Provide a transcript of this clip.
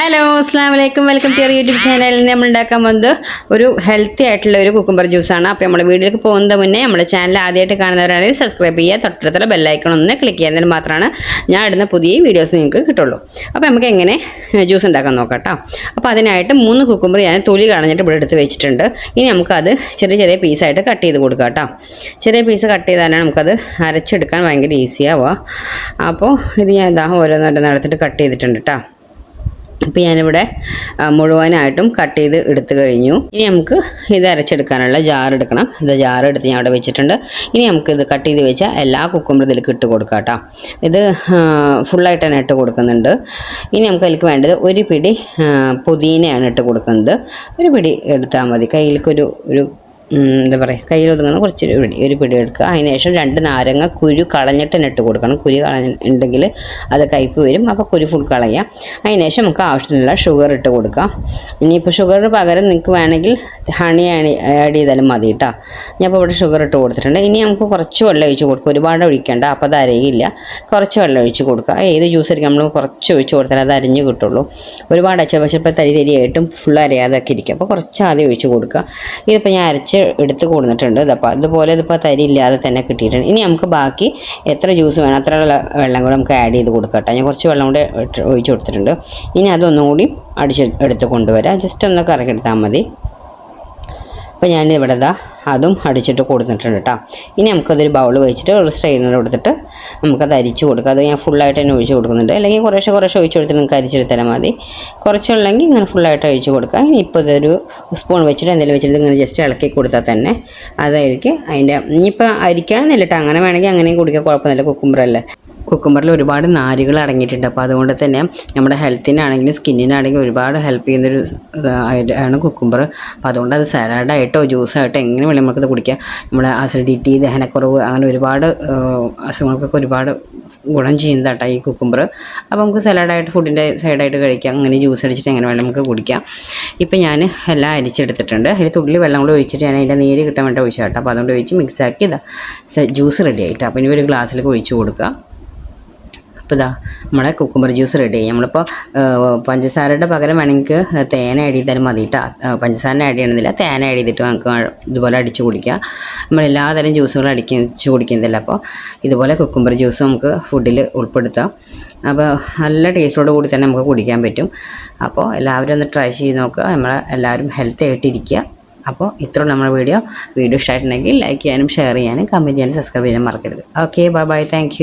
Hello അസ്സാം വലൈക്കും welcome to YouTube ചാനലിൽ നമ്മൾ ഉണ്ടാക്കാൻ പോകുന്നത് ഒരു ഹെൽത്തി ആയിട്ടുള്ള ഒരു കുക്കുംബർ ജ്യൂസാണ് അപ്പോൾ നമ്മുടെ വീഡിയോയിലേക്ക് പോകുന്നത് മുന്നേ നമ്മുടെ ചാനൽ ആദ്യമായിട്ട് കാണുന്നവരാണെങ്കിൽ സബ്സ്ക്രൈബ് ചെയ്യുക തൊട്ടടുത്തുള്ള ബെല്ലൈക്കൺ ഒന്ന് ക്ലിക്ക് ചെയ്യുന്നതിൽ മാത്രമാണ് ഞാൻ ഇടുന്ന പുതിയ വീഡിയോസ് നിങ്ങൾക്ക് കിട്ടുള്ളൂ. അപ്പോൾ നമുക്ക് എങ്ങനെ ജ്യൂസ് ഉണ്ടാക്കാൻ നോക്കാം കേട്ടോ അപ്പോൾ അതിനായിട്ട് മൂന്ന് കുക്കുംബർ ഞാൻ തൊലി കളഞ്ഞിട്ട് ഇവിടെ എടുത്ത് വെച്ചിട്ടുണ്ട്. ഇനി നമുക്കത് ചെറിയ ചെറിയ പീസായിട്ട് കട്ട് ചെയ്ത് കൊടുക്കാം കേട്ടോ ചെറിയ പീസ് കട്ട് ചെയ്താലാണ് നമുക്കത് അരച്ചെടുക്കാൻ ഭയങ്കര ഈസിയാവുക അപ്പോൾ ഇത് ഞാൻ ഇതാ ഓരോന്നോരോന്ന് എടുത്തിട്ട് കട്ട് ചെയ്തിട്ടുണ്ട് കേട്ടോ അപ്പോൾ ഞാനിവിടെ മുഴുവനായിട്ടും കട്ട് ചെയ്ത് എടുത്തു കഴിഞ്ഞു. ഇനി നമുക്ക് ഇത് അരച്ചെടുക്കാനുള്ള ജാർ എടുക്കണം. ഇത് ജാർ എടുത്ത് ഞാൻ അവിടെ വെച്ചിട്ടുണ്ട്. ഇനി നമുക്ക് ഇത് കട്ട് ചെയ്ത് വെച്ച എല്ലാ കുക്കുമ്പറും ഇതിലേക്ക് ഇട്ട് കൊടുക്കാം കേട്ടോ. ഇത് ഫുള്ളായിട്ട് തന്നെ ഇട്ട് കൊടുക്കുന്നുണ്ട്. ഇനി നമുക്ക് അതിലേക്ക് വേണ്ടത് ഒരു പിടി പുതിനയാണ് ഇട്ട് കൊടുക്കുന്നത്. ഒരു പിടി എടുത്താൽ മതി. കയ്യിലേക്കൊരു ഒരു എന്താ പറയുക കയ്യിൽ ഒതുങ്ങുന്ന കുറച്ച് പിടി ഒരു പിടി എടുക്കുക. അതിന് ശേഷം രണ്ട് നാരങ്ങ കുരു കളഞ്ഞിട്ട് തന്നെ ഇട്ട് കൊടുക്കണം. കുരു കളഞ്ഞിട്ടുണ്ടെങ്കിൽ അത് കയ്പ്പ് വരും. അപ്പോൾ കുരു ഫുൾ കളയുക. അതിന് ശേഷം നമുക്ക് ആവശ്യത്തിനുള്ള ഷുഗർ ഇട്ട് കൊടുക്കാം. ഇനിയിപ്പോൾ ഷുഗറിന് പകരം നിങ്ങൾക്ക് വേണമെങ്കിൽ ഹണി ആഡ് ചെയ്താലും മതി കേട്ടോ ഞാൻ ഇപ്പോൾ ഇവിടെ ഷുഗർ ഇട്ട് കൊടുത്തിട്ടുണ്ട്. ഇനി നമുക്ക് കുറച്ച് വെള്ളം ഒഴിച്ച് കൊടുക്കുക ഒരുപാട് ഒഴിക്കേണ്ട. അപ്പോൾ അത് അരയില്ല കുറച്ച് വെള്ളം ഒഴിച്ച് കൊടുക്കുക ഏത് ജ്യൂസ് അരിക്കും നമ്മൾ കുറച്ച് ഒഴിച്ച് കൊടുത്താൽ അത് അരിഞ്ഞ് കിട്ടുള്ളൂ. ഒരുപാട് അച്ഛ പക്ഷേ ഇപ്പോൾ തരി തരിയായിട്ടും ഫുൾ അരയാതൊക്കെ ഇരിക്കും. അപ്പോൾ കുറച്ച് ആദ്യം ഒഴിച്ച് കൊടുക്കുക ഇതിപ്പോൾ ഞാൻ അരച്ച് എടുത്ത് കൊടുത്തിട്ടുണ്ട്. ഇതപ്പോൾ അതുപോലെ ഇതിപ്പോൾ തരി ഇല്ലാതെ തന്നെ കിട്ടിയിട്ടുണ്ട്. ഇനി നമുക്ക് ബാക്കി എത്ര ജ്യൂസ് വേണം? അത്ര വെള്ളം കൂടെ നമുക്ക് ആഡ് ചെയ്ത് കൊടുക്കട്ടെ ഞാൻ കുറച്ച് വെള്ളം കൂടെ ഒഴിച്ച് കൊടുത്തിട്ടുണ്ട്. ഇനി അതൊന്നും കൂടി അടിച്ച് എടുത്ത് കൊണ്ടുവരാം. ജസ്റ്റ് ഒന്ന് കറക്കെടുത്താൽ മതി. അപ്പോൾ ഞാൻ ഇവിടെ ഇതാ അതും അടിച്ചിട്ട് കൊടുത്തിട്ടുണ്ട് കേട്ടോ. ഇനി നമുക്കതൊരു ബൗൾ വെച്ചിട്ട് ഒരു സ്ട്രെയിനർ കൊടുത്തിട്ട് നമുക്കത് അരിച്ച് കൊടുക്കുക അത് ഞാൻ ഫുള്ളായിട്ട് തന്നെ ഒഴിച്ച് കൊടുക്കുന്നുണ്ട്. അല്ലെങ്കിൽ കുറേശ്ശെ കുറേശ്ശെ ഒഴിച്ച് കൊടുത്തിട്ട് നിങ്ങൾക്ക് അരിച്ചെടുത്താൽ മതി. കുറച്ചുള്ളെങ്കിൽ ഇങ്ങനെ ഫുള്ളായിട്ട് ഒഴിച്ച് കൊടുക്കുക ഇനി ഇപ്പോൾ ഇതൊരു സ്പൂൺ വെച്ചിട്ട് എന്തെങ്കിലും വെച്ചിട്ട് ഇങ്ങനെ ജസ്റ്റ് ഇളക്കി കൊടുത്താൽ തന്നെ അതായിരിക്കും അതിന്റെ ഇനിയിപ്പോൾ അരിക്കണമെന്നില്ല കേട്ടോ. അങ്ങനെ വേണമെങ്കിൽ അങ്ങനെയും കുടിക്കുക കുഴപ്പമൊന്നുമില്ല. കുക്കുമ്പറല്ലേ കുക്കുമ്പറിൽ ഒരുപാട് നാരുകൾ അടങ്ങിയിട്ടുണ്ട്. അപ്പോൾ അതുകൊണ്ട് തന്നെ നമ്മുടെ ഹെൽത്തിനാണെങ്കിലും സ്കിന്നിനാണെങ്കിലും ഒരുപാട് ഹെൽപ്പ് ചെയ്യുന്നൊരു ആണ് കുക്കുമ്പർ അപ്പോൾ അതുകൊണ്ട് അത് സലാഡായിട്ടോ ജ്യൂസായിട്ടോ എങ്ങനെ വേണമെങ്കിൽ നമുക്കത് കുടിക്കാം. നമ്മുടെ അസിഡിറ്റി ദഹനക്കുറവ് അങ്ങനെ ഒരുപാട് അസുഖങ്ങൾക്കൊക്കെ ഒരുപാട് ഗുണം ചെയ്യുന്നതാട്ടോ ഈ കുക്കുമ്പർ അപ്പോൾ നമുക്ക് സലാഡായിട്ട് ഫുഡിന്റെ സൈഡായിട്ട് കഴിക്കാം. അങ്ങനെ ജ്യൂസ് അടിച്ചിട്ട് എങ്ങനെ വേണമെങ്കിൽ നമുക്ക് കുടിക്കാം. ഇപ്പം ഞാൻ എല്ലാം അരിച്ചെടുത്തിട്ടുണ്ട്. അതിൽ തുള്ളി വെള്ളം കൂടി ഒഴിച്ചിട്ട് ഞാൻ അതിന്റെ നീര് കിട്ടാൻ വേണ്ടി ഒഴിച്ചാട്ടോ. അപ്പോൾ അതുകൊണ്ട് ഒഴിച്ച് മിക്സാക്കി ഇതാ ജ്യൂസ് റെഡി ആയിട്ടോ. അപ്പോൾ ഇനി ഒരു ഗ്ലാസ്സിലേക്ക് ഒഴിച്ച് കൊടുക്കുക അപ്പോൾ ഇതാ നമ്മളെ കുക്കുംബർ ജ്യൂസ് റെഡി ആയി നമ്മളിപ്പോൾ പഞ്ചസാരയുടെ പകരം വേണമെങ്കിൽ തേന ആഡ് ചെയ്താലും മതി കേട്ടോ പഞ്ചസാര ആഡ് ചെയ്യണമെന്നില്ല തേന ആഡ് ചെയ്തിട്ട് നമുക്ക് ഇതുപോലെ അടിച്ച് കുടിക്കുക നമ്മൾ എല്ലാതരം ജ്യൂസുകളും അടിച്ച് കുടിക്കുന്നില്ല അപ്പോൾ ഇതുപോലെ കുക്കുംബർ ജ്യൂസ് നമുക്ക് ഫുഡിൽ ഉൾപ്പെടുത്താം. അപ്പോൾ നല്ല ടേസ്റ്റോട് കൂടി തന്നെ നമുക്ക് കുടിക്കാൻ പറ്റും. അപ്പോൾ എല്ലാവരും ഒന്ന് ട്രൈ ചെയ്ത് നോക്കുക. നമ്മൾ എല്ലാവരും ഹെൽത്തി ആയിട്ടിരിക്കുക അപ്പോൾ ഇത്രയും നമ്മുടെ വീഡിയോ വീഡിയോ ഇഷ്ടമായിട്ടുണ്ടെങ്കിൽ ലൈക്ക് ചെയ്യാനും ഷെയർ ചെയ്യാനും കമന്റ് ചെയ്യാനും സബ്സ്ക്രൈബ് ചെയ്യാനും മറക്കരുത്. Okay bye bye thank